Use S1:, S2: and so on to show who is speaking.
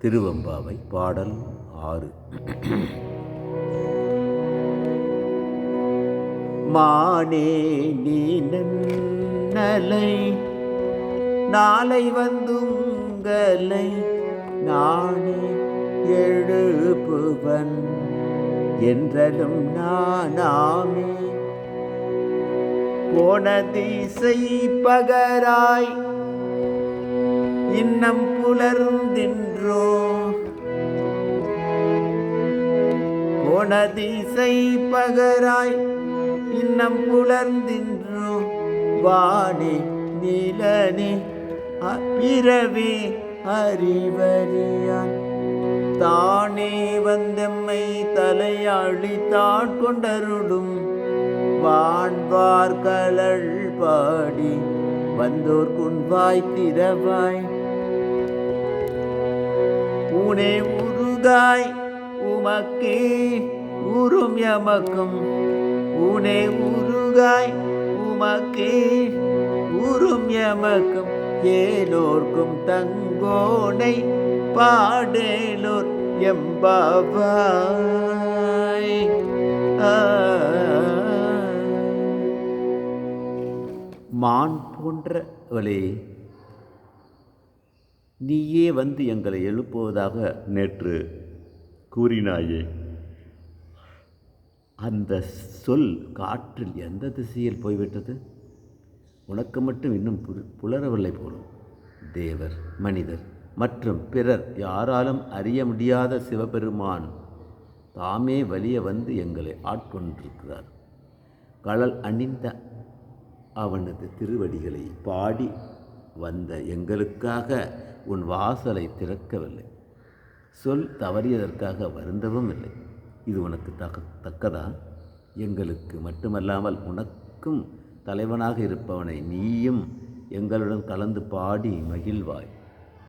S1: திருவம்பாவை பாடல் ஆறு. மானே நீ நன்னலை நாளை வந்துங்களை நானே எழுப்புவன் என்றலும் நானாமே போன திசை பகராய் இன்னம் புலர்ந்தின்றோ போனதிசை பகராய் இன்னம் புலர்ந்தின்றோ வாணி நிலனி அ- அறிவறியான். தானே வந்தம்மை தலையாழி தான் கொண்டருடும் வான்வார் பாடி வந்தோர் குன்வாய் திறவாய். உனே உருகாய் உமக்கே உறும் எமக்கும். உனே உருகாய் உமக்கே உறும் எமக்கும். ஏலோர்க்கும் தங்கோனை பாடேலோர் எம்பாவா மான் போன்றவளே நீயே வந்து எங்களை எழுப்புவதாக நேற்று கூறினாயே. அந்த சொல் காற்றில் எந்த திசையில் போய்விட்டது? உனக்கு மட்டும் இன்னும் புல புலரவில்லை போலும். தேவர் மனிதர் மற்றும் பிறர் யாராலும் அறிய முடியாத சிவபெருமான் தாமே வலிய வந்து எங்களை ஆட்கொண்டிருக்கிறார். கடல் அணிந்த அவனது திருவடிகளை பாடி வந்த எங்களுக்காக உன் வாசலை திறக்கவில்லை. சொல் தவறியதற்காக வருந்தவும் இல்லை. இது உனக்கு தக்க தக்கதா? எங்களுக்கு மட்டுமல்லாமல் உனக்கும் தலைவனாக இருப்பவனை நீயும் எங்களுடன் கலந்து பாடி மகிழ்வாய்.